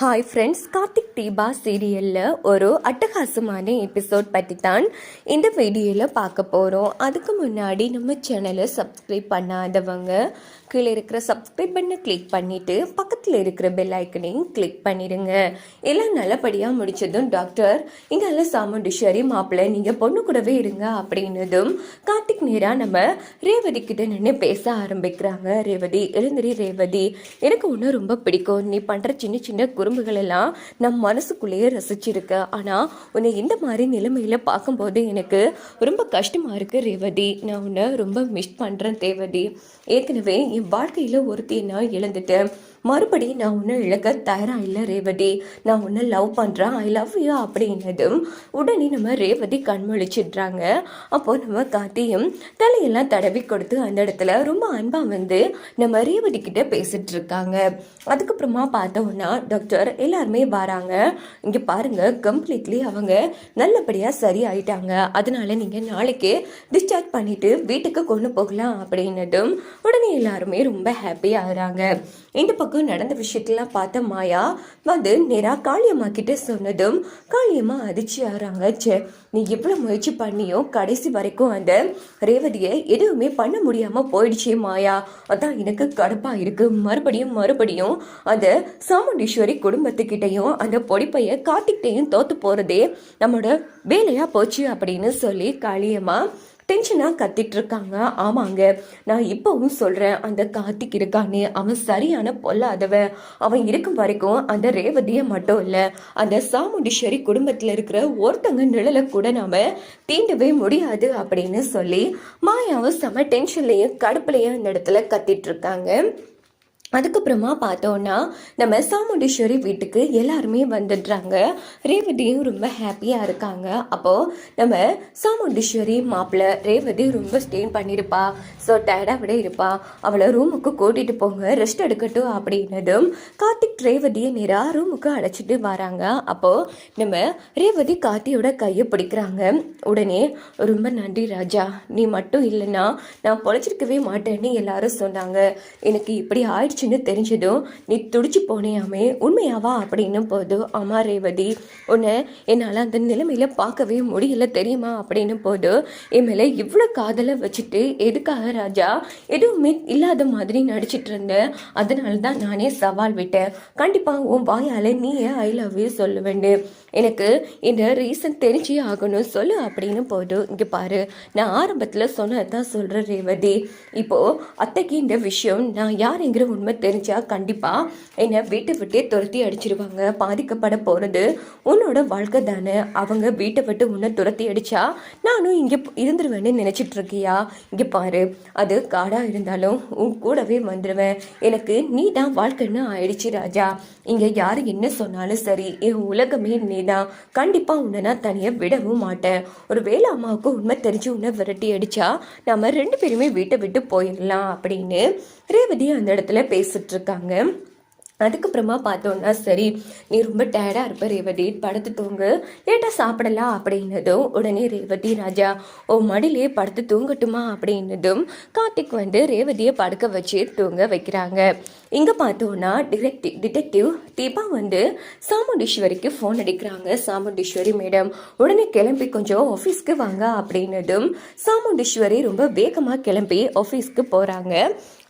Hi friends Karthik Deepa சீரியலில் ஒரு அட்டகாசமான எபிசோட் பற்றி தான் இந்த வீடியோவில் பார்க்க போகிறோம் அதுக்கு முன்னாடி நம்ம சேனலை சப்ஸ்கிரைப் பண்ணாதவங்க கீழே இருக்கிற சப்ஸ்கிரைப் பண்ண கிளிக் பண்ணிவிட்டு பக்கத்தில் இருக்கிற பெல் ஐக்கனையும் கிளிக் பண்ணிடுங்க எல்லாம் நல்லபடியாக முடிச்சதும் டாக்டர் இங்கே சாமுண்டீஸ்வரி மாப்பிள்ளை நீங்கள் பொண்ணு கூடவே இருங்க அப்படின்னதும் கார்த்திக் நேராக நம்ம ரேவதி கிட்ட நின்று பேச ஆரம்பிக்கிறாங்க. ரேவதி எழுந்திரி ரேவதி எனக்கு ஒன்று ரொம்ப பிடிக்கும். நீ பண்ணுற சின்ன சின்ன குறும்புகள் எல்லாம் நம் மனசுக்குள்ளேயே ரசிச்சிருக்கு. ஆனால் உன்னை இந்த மாதிரி நிலைமையில் பார்க்கும்போது எனக்கு ரொம்ப கஷ்டமாக இருக்குது ரேவதி. நான் உன்னை ரொம்ப மிஸ் பண்ணுறேன் தேவதி ஏற்கனவே என் வாழ்க்கையில் ஒருத்தி நான் இழந்துட்டேன் மறுபடியும் நான் உன்னை இழக்க தயாராக இல்லை ரேவதி. நான் உன்னை லவ் பண்ணுறேன் ஐ லவ் யூ அப்படின்னதும் உடனே நம்ம ரேவதி கண்மொழிச்சிடுறாங்க. அப்போது நம்ம காத்தியும் தலையெல்லாம் தடவி கொடுத்து அந்த இடத்துல ரொம்ப அன்பாக வந்து நம்ம ரேவதி கிட்ட பேசிட்டு இருக்காங்க. அதுக்கப்புறமா பார்த்தோம்னா டாக்டர் எல்லாருமே வராங்க. இங்கே பாருங்க கம்ப்ளீட்லி அவங்க நல்லபடியாக சரி ஆயிட்டாங்க அதனால நீங்கள் நாளைக்கு டிஸ்சார்ஜ் பண்ணிட்டு வீட்டுக்கு கொண்டு போகலாம் அப்படின்னதும் உடனே எல்லாருமே ரொம்ப ஹாப்பியாகிறாங்க இந்த பக்கம் நடந்த விஷயத்தெல்லாம் பார்த்த மாயா வந்து நேராக காளியம்மா கிட்ட சொன்னதும் காளியம்மா அதிர்ச்சி ஆகிறாங்க ச்சே நீ எவ்வளோ முயற்சி பண்ணியும் கடைசி வரைக்கும் அந்த ரேவதியை எதுவுமே பண்ண முடியாமல் போயிடுச்சே மாயா. அதான் எனக்கு கடுப்பாக இருக்குது மறுபடியும் மறுபடியும் அந்த சாமுண்டீஸ்வரி குடும்பத்துக்கிட்டையும் அந்த பொடிப்பைய கார்த்திக்கிட்டையும் தோற்று போகிறதே நம்மளோட வேலையாக போச்சு அப்படின்னு சொல்லி காளியம்மா டென்ஷனாக கத்திட்டு இருக்காங்க ஆமாங்க நான் இப்போவும் சொல்கிறேன் அந்த கார்த்திக் இருக்கானே அவன் சரியான பொல்லாதவன் அவன் இருக்கும் வரைக்கும் அந்த ரேவதியை மட்டும் இல்லை அந்த சாமுண்டீஸ்வரி குடும்பத்தில் இருக்கிற ஒருத்தங்க நிழலை கூட நாம் தீண்டவே முடியாது அப்படின்னு சொல்லி மாயாவும் செம டென்ஷன்லேயும் கடுப்புலையும் அந்த இடத்துல கத்திட்டு இருக்காங்க அதுக்கப்புறமா பார்த்தோன்னா நம்ம சாமுண்டீஸ்வரி வீட்டுக்கு எல்லாருமே வந்துடுறாங்க. ரேவதியும் ரொம்ப ஹாப்பியாக இருக்காங்க. அப்போது நம்ம சாமுண்டீஸ்வரி மாப்பிள்ளை ரேவதி ரொம்ப ஸ்டெயின் பண்ணியிருப்பா ஸோ டயர்டாக விட இருப்பா. அவளை ரூமுக்கு கூட்டிகிட்டு போங்க ரெஸ்ட் எடுக்கட்டும் அப்படின்னதும் கார்த்திக் ரேவதியை நேராக ரூமுக்கு அழைச்சிட்டு வராங்க. அப்போது நம்ம ரேவதி கார்த்தியோட கையை பிடிக்கிறாங்க. உடனே ரொம்ப நன்றி ராஜா. நீ மட்டும் இல்லைன்னா நான் பொழைச்சிருக்கவே மாட்டேன்னு எல்லாரும் சொன்னாங்க. எனக்கு இப்படி ஆயிடுச்சு. ஆயிடுச்சுன்னு தெரிஞ்சதும் நீ துடிச்சு போனியாமே உண்மையாவா? அப்படின்னு போது அம்மா ரேவதி. உன்னை என்னால் அந்த நிலைமையில் பார்க்கவே முடியல தெரியுமா? அப்படின்னு போது என் மேலே இவ்வளோ காதலை வச்சுட்டு எதுக்காக ராஜா? எதுவுமே இல்லாத மாதிரி நடிச்சிட்டு இருந்தேன் அதனால தான் நானே சவால் விட்டேன். கண்டிப்பாக உன் வாயால் நீயே ஐ லவ் யூ சொல்லுவேன்னு. எனக்கு இந்த ரீசன் தெரிஞ்சே ஆகணும் சொல்லு அப்படின்னு போதும் இங்கே பாரு நான் ஆரம்பத்தில் சொன்னதான் சொல்கிறேன் ரேவதி. இப்போது அத்தைக்கு இந்த விஷயம் நான் யாருங்கிற உண்மை உண்மை தெரிஞ்சா கண்டிப்பாக என்னை வீட்டை விட்டே துரத்தி அடிச்சிருவாங்க பாதிக்கப்பட போகிறது உன்னோட வாழ்க்கை தானே. அவங்க வீட்டை விட்டு உன்னை துரத்தி அடித்தா நானும் இங்கே இருந்துருவேன்னு நினச்சிட்ருக்கியா இங்கே பாரு அது காடாக இருந்தாலும் உன் கூடவே வந்துடுவேன் எனக்கு நீ தான் வாழ்க்கைன்னு ஆயிடுச்சு ராஜா. இங்கே யார் என்ன சொன்னாலும் சரி என் உலகமே நீ தான் கண்டிப்பாக உன்னை நான் தனியாக விடவும் மாட்டேன். ஒரு வேலை அம்மாவுக்கு உண்மை தெரிஞ்சு உன்னை விரட்டி அடித்தா நம்ம ரெண்டு பேருமே வீட்டை விட்டு போயிடலாம் அப்படின்னு ரேவதி அந்த இடத்துல பேசிட்டு இருக்காங்க அதுக்கப்புறமா பார்த்தோன்னா சரி நீ ரொம்ப டயர்டாக இருப்ப ரேவதி. படுத்து தூங்கு. லேட்டாக சாப்பிடலாம் அப்படின்னதும் உடனே ரேவதி ராஜா ஓ மடியிலே படுத்து தூங்கட்டுமா? அப்படின்னதும் கார்த்திக் வந்து ரேவதியை படுக்க வச்சு தூங்க வைக்கிறாங்க. இங்கே பார்த்தோன்னா டிரெக்டி டிடெக்டிவ் தீபா வந்து சாமுண்டீஸ்வரிக்கு ஃபோன் அடிக்கிறாங்க. சாமுண்டீஸ்வரி மேடம் உடனே கிளம்பி கொஞ்சம் ஆஃபீஸ்க்கு வாங்க அப்படின்னதும் சாமுண்டீஸ்வரி ரொம்ப வேகமாக கிளம்பி ஆஃபீஸ்க்கு போகிறாங்க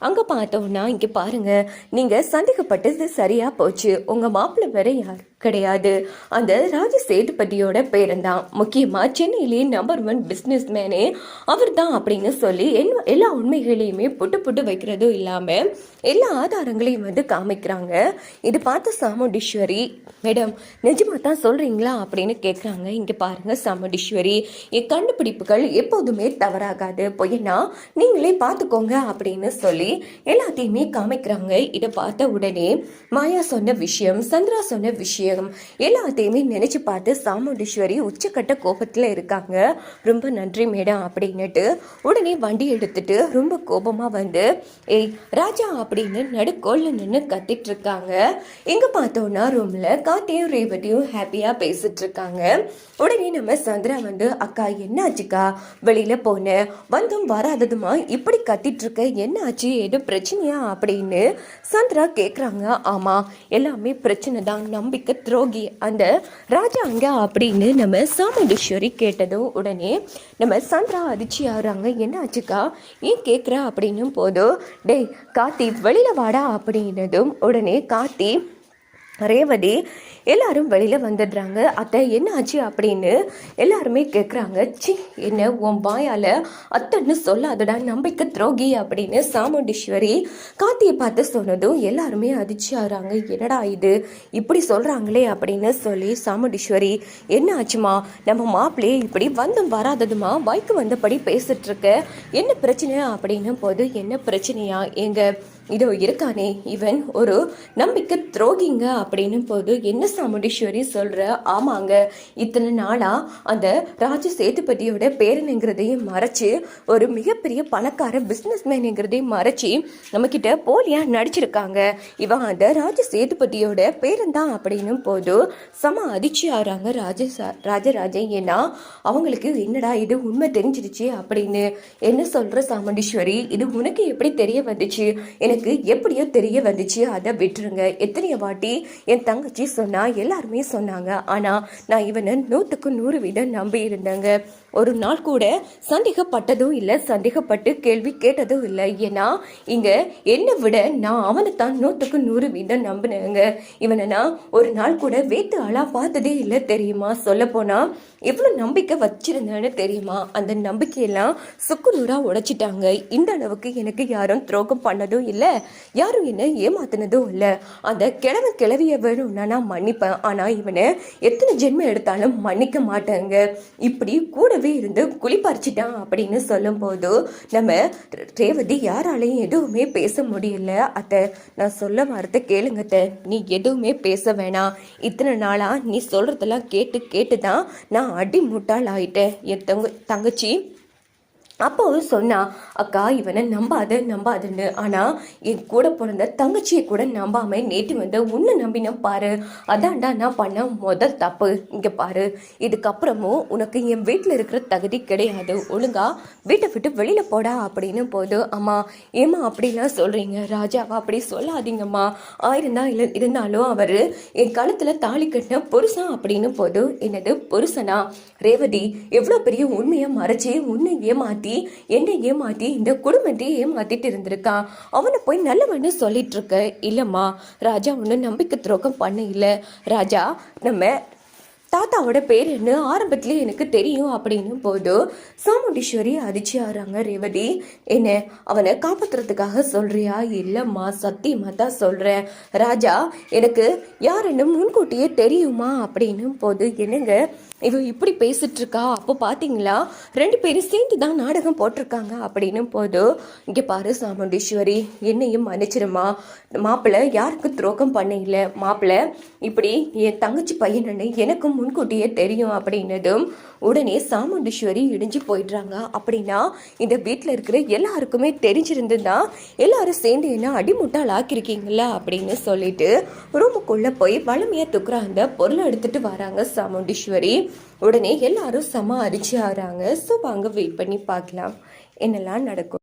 அங்கே பார்த்தோம்னா இங்கே பாருங்க நீங்கள் சந்தேகப்பட்டது சரியாக போச்சு. உங்கள் மாப்பிள்ளை வேற யார்? கிடையாது. அந்த ராஜ சேதுபதியோட பேரன்தான். முக்கியமாக சென்னையிலேயே நம்பர் ஒன் பிஸ்னஸ் மேனே அவர் தான் அப்படின்னு சொல்லி என்ன எல்லா உண்மைகளையுமே புட்டு புட்டு வைக்கிறதும் இல்லாமல் எல்லா ஆதாரங்களையும் வந்து காமிக்கிறாங்க. இது பார்த்த சாமுண்டீஸ்வரி மேடம் நிஜமாக தான் சொல்கிறீங்களா அப்படின்னு கேட்குறாங்க இங்கே பாருங்க சாமுண்டீஸ்வரி என் கண்டுபிடிப்புகள் எப்போதுமே தவறாகாது. பொய்யனா நீங்களே பார்த்துக்கோங்க. அப்படின்னு சொல்லி எல்லாத்தையுமே காமிக்கிறாங்க. இதை பார்த்த உடனே மாயா சொன்ன விஷயம் சந்திரா சொன்ன விஷயம் விஷயம் எல்லாத்தையுமே நினைச்சு பார்த்து சாமுண்டீஸ்வரி உச்சக்கட்ட கோபத்துல இருக்காங்க. ரொம்ப நன்றி மேடம் அப்படின்னுட்டு உடனே வண்டி எடுத்துட்டு ரொம்ப கோபமா வந்து ஏய் ராஜா அப்படின்னு நடுக்கோல்ல நின்று கத்திட்டு இருக்காங்க. இங்க பார்த்தோம்னா ரூம்ல காத்தையும் ரேவதியும் ஹாப்பியா பேசிட்டு இருக்காங்க. உடனே நம்ம சந்திரா வந்து அக்கா என்ன ஆச்சுக்கா வெளியில போனேன். வந்தும் வராததுமா? இப்படி கத்திட்டு இருக்க? என்ன ஆச்சு எதுவும் பிரச்சனையா? அப்படின்னு சந்திரா கேட்குறாங்க ஆமா எல்லாமே பிரச்சனை தான் நம்பிக்கை துரோகி. அந்த ராஜா அங்கே அப்படின்னு நம்ம சாமுண்டீஸ்வரி கேட்டதும் உடனே நம்ம சந்திரா அதிர்ச்சி ஆகுறாங்க என்ன ஆச்சுக்கா ஏன் கேட்குற அப்படின்னும் போதும் டேய் கார்த்தி வெளியில வாடா அப்படின்னதும் உடனே கார்த்தி ரேவதி எல்லாரும் வெளியில் வந்துடுறாங்க. அத்தை என்ன ஆச்சு? அப்படின்னு எல்லாருமே கேட்குறாங்க சி என்ன உன் வாயால் அத்தைன்னு சொல்லாதடா நம்பிக்கை துரோகி அப்படின்னு சாமுண்டீஸ்வரி காத்தியை பார்த்து சொன்னதும் எல்லாருமே அதிர்ச்சி ஆகிறாங்க. என்னடா இது? இப்படி சொல்கிறாங்களே அப்படின்னு சொல்லி சாமுண்டீஸ்வரி என்ன ஆச்சுமா? நம்ம மாப்பிள்ளையே இப்படி வந்தும் வராததுமா? வாய்க்கு வந்தபடி பேசிகிட்ருக்க என்ன பிரச்சனை? அப்படின்னு போது என்ன பிரச்சனையா? எங்கள் இதோ இருக்கானே இவன் ஒரு நம்பிக்கை துரோகிங்க அப்படின்னு போது என்ன சாமுண்டீஸ்வரி சொல்கிற ஆமாங்க இத்தனை நாளாக அந்த ராஜ சேதுபதியோட பேரனுங்கிறதையும் மறைச்சு ஒரு மிகப்பெரிய பணக்கார பிஸ்னஸ் மேனுங்கிறதையும் மறைச்சி நம்மக்கிட்ட போலியாக போலியா நடிச்சிருக்காங்க. இவன் அந்த ராஜ சேதுபதியோட பேரன் தான் அப்படின்னும் போது சம அதிர்ச்சி ஆகிறாங்க ராஜ ராஜராஜன். ஏன்னா அவங்களுக்கு என்னடா இது உண்மை தெரிஞ்சிருச்சு அப்படின்னு என்ன சொல்கிற சாமுண்டீஸ்வரி? இது உனக்கு எப்படி தெரிய வந்துச்சு? எனக்கு எப்படியோ தெரிய வந்துச்சு. அதை விட்டுருங்க. எத்தனையோ வாட்டி என் தங்கச்சி சொன்னா எல்லாருமே சொன்னாங்க. ஆனா நான் இவனை நூற்றுக்கு நூறு வீட நம்பி இருந்தேங்க ஒரு நாள் கூட சந்தேகப்பட்டதும் இல்லை சந்தேகப்பட்டு கேள்வி கேட்டதும் இல்லை. ஏன்னா இங்கே என்னை விட நான் அவனை தான் நூற்றுக்கு நூறு வீதம் நம்பினேங்க. இவனை நான் ஒரு நாள் கூட வேத்து ஆளா பார்த்ததே இல்லை தெரியுமா? சொல்ல எவ்வளோ நம்பிக்கை வச்சிருந்தேன்னு தெரியுமா? அந்த நம்பிக்கையெல்லாம் சுக்குநூறாக உடைச்சிட்டாங்க. இந்த அளவுக்கு எனக்கு யாரும் துரோகம் பண்ணதும் இல்லை யாரும் என்னை ஏமாத்தினதும் இல்லை. அந்த கிழமை கிளவிய வேணும்னா நான் மன்னிப்பேன். ஆனால் இவனை எத்தனை ஜென்மம் எடுத்தாலும் மன்னிக்க மாட்டேங்க. இப்படி கூடவே இருந்து குளிப்பறிச்சிட்டான் அப்படின்னு சொல்லும் போது நம்ம ரேவதி யாராலையும் எதுவுமே பேச முடியல. அத்தை நான் சொல்ல வரத கேளுங்க அத்தை. நீ எதுவுமே பேச வேணாம். இத்தனை நாளா நீ சொல்றதெல்லாம் கேட்டு கேட்டு தான் நான் அடி முட்டாள் ஆயிட்டேன் என் தங்க தங்கச்சி அப்போ சொன்னா அக்கா இவனை நம்பாத நம்பாதுன்னு. ஆனா என் கூட பிறந்த தங்கச்சியை கூட நம்பாம நேற்று வந்து உன்னை நம்பின பாரு. அதான்டா நான் பண்ண முதல் தப்பு. இங்க பாரு. இதுக்கப்புறமும் உனக்கு என் வீட்டில் இருக்கிற தகுதி கிடையாது. ஒழுங்கா வீட்டை விட்டு வெளியில போடா அப்படின்னு போது அம்மா ஏம்மா அப்படிலாம் சொல்றீங்க? ராஜாவா அப்படி சொல்லாதீங்கம்மா. ஆயிருந்தா இல்லை இருந்தாலும் அவர் என் கழுத்துல தாலி கட்டின புருஷன் அப்படின்னு போது என்னது புருஷனா? ரேவதி எவ்வளோ பெரிய உண்மையை மறைச்சி உன்னை ஏமாத்தி என்னை ஏமாத்தி இந்த குடும்பத்தையே ஏமாத்திட்டு இருந்திருக்கான் அவனை போய் நல்லவன்னு சொல்லிட்டு இருக்க. இல்லம்மா ராஜா ஒன்றும் நம்பிக்கை துரோகம் பண்ண இல்லை ராஜா நம்ம தாத்தாவோட பேர் என்ன? ஆரம்பத்திலே எனக்கு தெரியும் அப்படின்னும் போது சாமுண்டீஸ்வரி அதிர்ச்சி ஆறாங்க ரேவதி. என்ன அவனை காப்பாத்துறதுக்காக சொல்றியா? இல்லம்மா சத்தியமா தான் சொல்றேன். ராஜா எனக்கு யாருன்னு முன்கூட்டியே தெரியுமா? அப்படின்னும் போது என்னங்க இவ இப்படி பேசிட்டு இருக்கா அப்போ பார்த்தீங்களா ரெண்டு பேரும் சேர்ந்து தான் நாடகம் போட்டிருக்காங்க அப்படின்னும் போது இங்கே பாரு சாமுண்டீஸ்வரி என்னையும் மன்னிச்சிருமா மாப்பிள்ளை யாருக்கும் துரோகம் பண்ணல மாப்பிள்ளை இப்படி என் தங்கச்சி பையனு எனக்கும் முன்கூட்டியே தெரியும் அப்படின்னதும் உடனே சாமுண்டீஸ்வரி இடிஞ்சு போயிடுறாங்க. அப்படின்னா இந்த வீட்டில் இருக்கிற எல்லாருக்குமே தெரிஞ்சிருந்துன்னா எல்லாரும் சேர்ந்து என்ன அடிமுட்டால் ஆக்கியிருக்கீங்களா அப்படின்னு சொல்லிட்டு ரூமுக்குள்ளே போய் வளமையாக துக்குற அந்த பொருளை எடுத்துகிட்டு வராங்க சாமுண்டீஸ்வரி. உடனே எல்லாரும் செம அரிச்சு ஆறாங்க. ஸோ வாங்க வெயிட் பண்ணி பார்க்கலாம். என்னெல்லாம் நடக்கும்.